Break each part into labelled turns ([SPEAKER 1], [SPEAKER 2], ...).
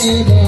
[SPEAKER 1] Thank you.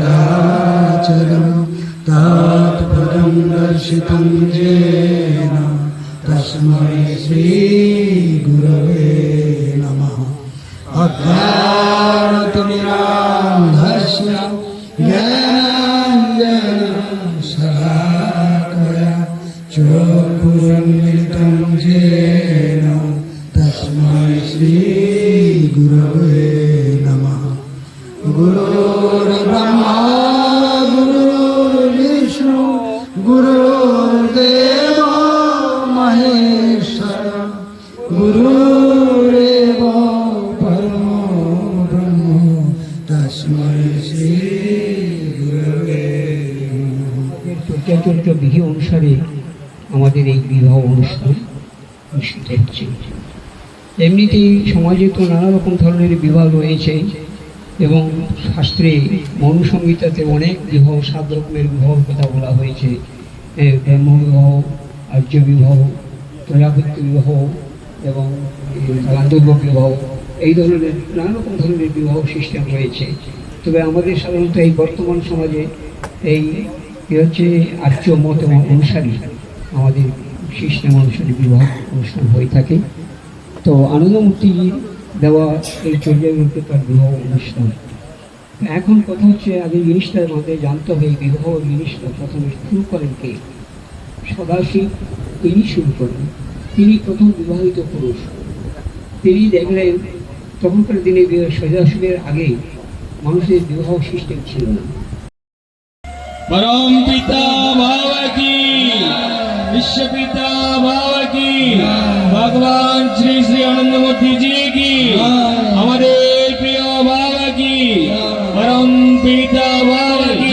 [SPEAKER 1] चराचरं तत्पदं दर्शितं येन तस्मै श्रीगुरवे नमः अज्ञानतिमिरान्धस्य
[SPEAKER 2] প্রত্যাচরিত বিধি অনুসারে আমাদের এই বিবাহ অনুষ্ঠান অনুষ্ঠিত হচ্ছে। এমনিতেই সমাজে তো নানা রকম ধরনের বিবাহ রয়েছে এবং শাস্ত্রে মনুসংহিতাতে অনেক বিবাহ, সাত রকমের বিবাহের কথা বলা হয়েছে। ব্রহ্ম বিবাহ আর্য বিবাহ প্রজাপত্য বিবাহ এবং গান্ধর্ব বিবাহ, এই ধরনের নানা রকম ধরনের বিবাহ সিস্টেম রয়েছে। তবে আমাদের সাধারণত এই বর্তমান সমাজে এই এ হচ্ছে আর্য মত এবং অনুসারী। আমাদের সিস্টেম অনুসারে বিবাহ অনুষ্ঠান হয়ে থাকে। তো আনন্দমূর্তি দেওয়া এই চর্যাগুলোকে তার বিবাহ অনুষ্ঠান। এখন কথা হচ্ছে, আগে জিনিসটা আমাদের জানতে হবে বিবাহ জিনিসটা প্রথমে শুরু করেন কে? সদাশিব তিনি শুরু করেন। তিনি প্রথম বিবাহিত পুরুষ। তিনি দেখলেন, তখনকার দিনে সদাশিবের আগে মানুষের বিবাহ সিস্টেম ছিল না।
[SPEAKER 3] परम पिता भाव की विश्व पिता भाव की भगवान श्री श्री आनंद मूर्ति जी की हमारे प्रिय भाव की परम पिता भाव की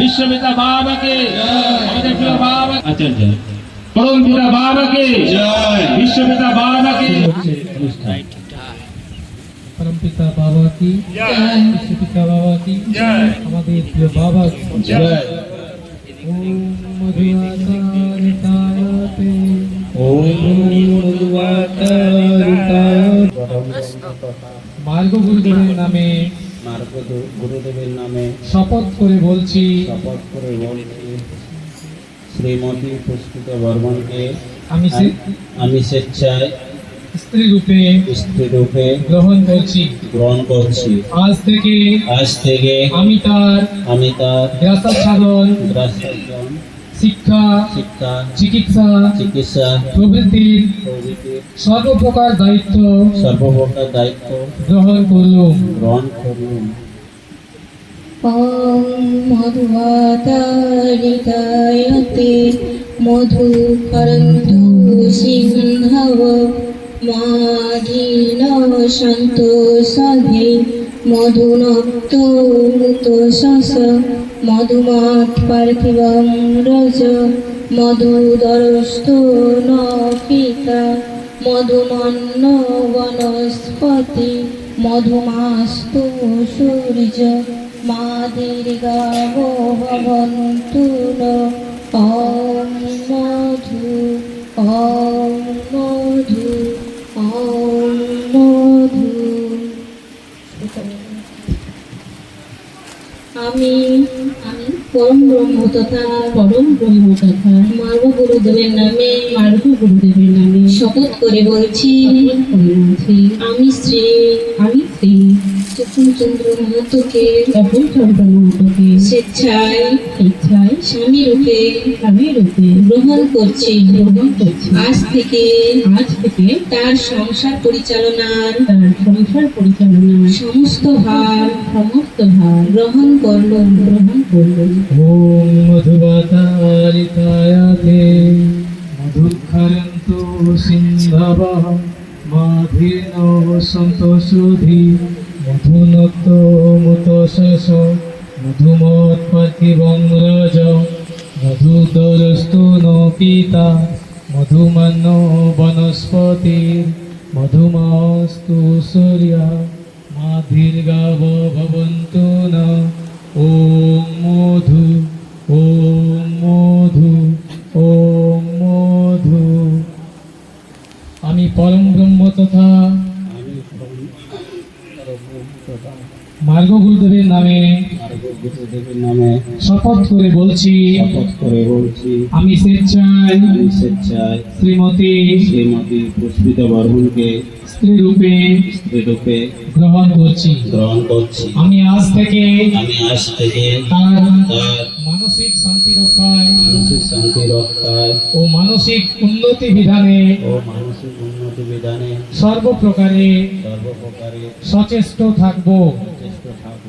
[SPEAKER 3] विश्व पिता भाव के हमारे प्रिय भाव आचार्य परम पिता भाव के विश्व पिता भाव के
[SPEAKER 4] পিতা বাবা কি পিতা বাবা কি আমাদের প্রিয় বাবা কি মার্গ গুরুদেবের নামে
[SPEAKER 5] মার্গ গুরুদেবের নামে
[SPEAKER 4] শপথ করে বলছি
[SPEAKER 5] শপথ করে বলছি শ্রীমতী পুষ্পিতা বর্মনকে
[SPEAKER 4] আমি
[SPEAKER 5] আমি স্বেচ্ছায়
[SPEAKER 4] স্ত্রী রূপে
[SPEAKER 5] স্ত্রী
[SPEAKER 4] গ্রহণ করছি।
[SPEAKER 5] গ্রহণ করছি।
[SPEAKER 4] আজ থেকে
[SPEAKER 5] আজ থেকে
[SPEAKER 4] আমি তার
[SPEAKER 5] আমি তার
[SPEAKER 4] গ্রাসার
[SPEAKER 5] সাধন
[SPEAKER 4] শিক্ষা
[SPEAKER 5] শিক্ষা
[SPEAKER 4] চিকিৎসা
[SPEAKER 5] চিকিৎসা
[SPEAKER 4] প্রভৃতির সর্বপ্রকার দায়িত্ব
[SPEAKER 5] সর্বপ্রকার দায়িত্ব
[SPEAKER 4] গ্রহণ করুন।
[SPEAKER 5] গ্রহণ করুন।
[SPEAKER 6] মধুভাতায়তে মধু করন্তু সিংহব মাধীন সন্তোষে মধুনক্ত মুতশস মধুমৎ পার্থিবং রজ, মধুদরস্থ ন পিতা মধুমন্ন বনস্পতি, মধুমাস্ত সূর্য মাদীর্গাবো ভবন্তু অ মধু আমি আমি পরম ব্রহ্ম তথা পরম ব্রহ্ম তথা মার্গ গুরুদেবের নামে মার্গ গুরুদেবের নামে শপথ করে বলছি আমি শ্রী। আমি শ্রী। চন্দ্র মাহাতোকে চন্দ্র মাহাতোকে স্বেচ্ছায় স্বেচ্ছায় স্বামী রূপে স্বামী রূপে গ্রহণ করছে। গ্রহণ করছি। আজ থেকে আজ থেকে তার সংসার পরিচালনার তার সংসার পরিচালনার সমস্ত ভার সমস্ত ভার গ্রহণ করল গ্রহণ করল
[SPEAKER 4] ওম মধুবাতারিতায় মধুক্ষরন্তু সিন্ধব মাধেন সন্তোষুধি মধুনত মুত শশ মধুমত প্রতিবংরজ মধুতরস্তু নো পিতা মধুমন্ন বনস্পতি মধুমাস্তু সূর্যা, মা দীর্ঘাব ন। ওম মধু ওম মধু ওম মধু। আমি পরম ব্রহ্ম তথা মার্গ গুরুদেবের নামে
[SPEAKER 5] গুরুদেবের নামে
[SPEAKER 4] শপথ করে বলছি
[SPEAKER 5] শপথ করে বলছি
[SPEAKER 4] আমি স্বেচ্ছায়
[SPEAKER 5] আমি স্বেচ্ছায়
[SPEAKER 4] শ্রীমতী
[SPEAKER 5] শ্রীমতী পুষ্পিতা বর্মনকে
[SPEAKER 4] স্ত্রী রূপে
[SPEAKER 5] স্ত্রীরূপে
[SPEAKER 4] গ্রহণ করছি।
[SPEAKER 5] গ্রহণ করছি।
[SPEAKER 4] আমি আজ থেকে
[SPEAKER 5] আমি আজ থেকে
[SPEAKER 4] তার মানসিক শান্তি রক্ষায়
[SPEAKER 5] মানসিক শান্তি রক্ষায়
[SPEAKER 4] ও মানসিক উন্নতি বিধানে
[SPEAKER 5] ও মানসিক বিধানে
[SPEAKER 4] সর্বপ্রকারে
[SPEAKER 5] সর্বপ্রকারে
[SPEAKER 4] সচেষ্ট থাকব।
[SPEAKER 5] চেষ্টা থাকব।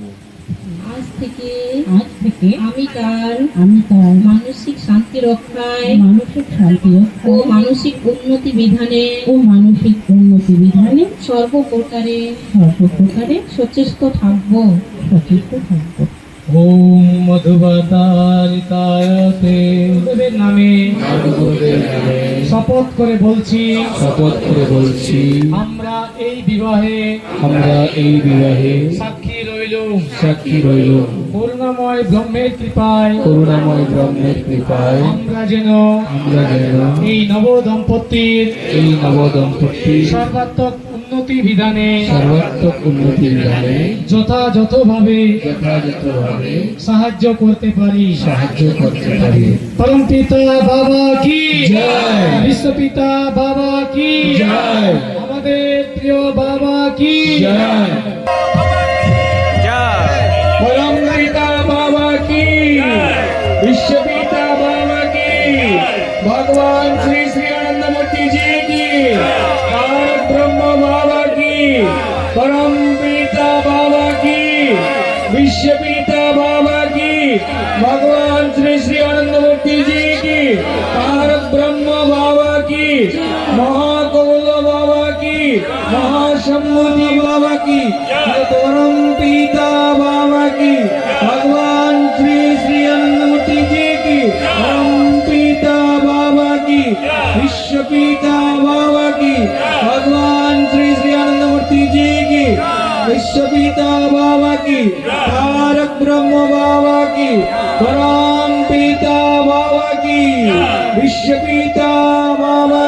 [SPEAKER 6] আজ থেকে আজ থেকে আমি তার আমি তার মানসিক শান্তি রক্ষায় মানসিক শান্তি ও মানসিক উন্নতি বিধানে ও মানসিক উন্নতি বিধানে সর্বপ্রকারে সর্বপ্রকারে সচেষ্ট থাকব। সচেষ্ট থাকব।
[SPEAKER 4] ওম মধুবাতারিতায়তে। গুরুদেবের নামে। শপথ করে বলছি।
[SPEAKER 1] শপথ করে বলছি।
[SPEAKER 4] আমরা এই বিবাহে
[SPEAKER 1] আমরা এই বিবাহে
[SPEAKER 4] সাক্ষী রইলুম।
[SPEAKER 1] সাক্ষী রইল
[SPEAKER 4] করুণাময় ব্রহ্মের কৃপায়
[SPEAKER 1] করুণাময় ব্রহ্মের কৃপায়
[SPEAKER 4] আমরা যেন
[SPEAKER 1] আমরা যেন
[SPEAKER 4] এই নব দম্পতির
[SPEAKER 1] এই নব দম্পতি
[SPEAKER 4] সর্বাত্মক উন্নতি বিধানে
[SPEAKER 1] সর্বাত্মক উন্নতি বিধানে
[SPEAKER 4] যথাযথভাবে
[SPEAKER 1] যথাযথভাবে
[SPEAKER 4] সাহায্য করতে পারি।
[SPEAKER 1] সাহায্য করতে পারি।
[SPEAKER 4] পরম পিতা বাবা কি?
[SPEAKER 1] জয়।
[SPEAKER 4] বিশ্ব পিতা বাবা কি?
[SPEAKER 1] জয়।
[SPEAKER 4] আমাদের প্রিয় বাবা কি?
[SPEAKER 1] জয়।
[SPEAKER 3] পরম পিতা বাবা কি? বিশ্ব পিতা বাবা কি? ভগবান শ্রী শ্রী পরম পিতা বাবা কি? বিশ্ব পিতা বাবা কি? ভগবান শ্রী শ্রী আনন্দমূর্তি জি কি? পার ব্রহ্ম বাবা কি? মহাকৌল বাবা কি? মহাসম্মতি বাবা কি? পরম পিতা বাবা কি? ভগবান শ্রী শ্রী আনন্দমূর্তি জি কি? পরম পিতা বাবা কি? বিশ্ব পিতা की। तारक ब्रह्म बाबा की। परम पिता बाबा की। विश्व पिता बाबा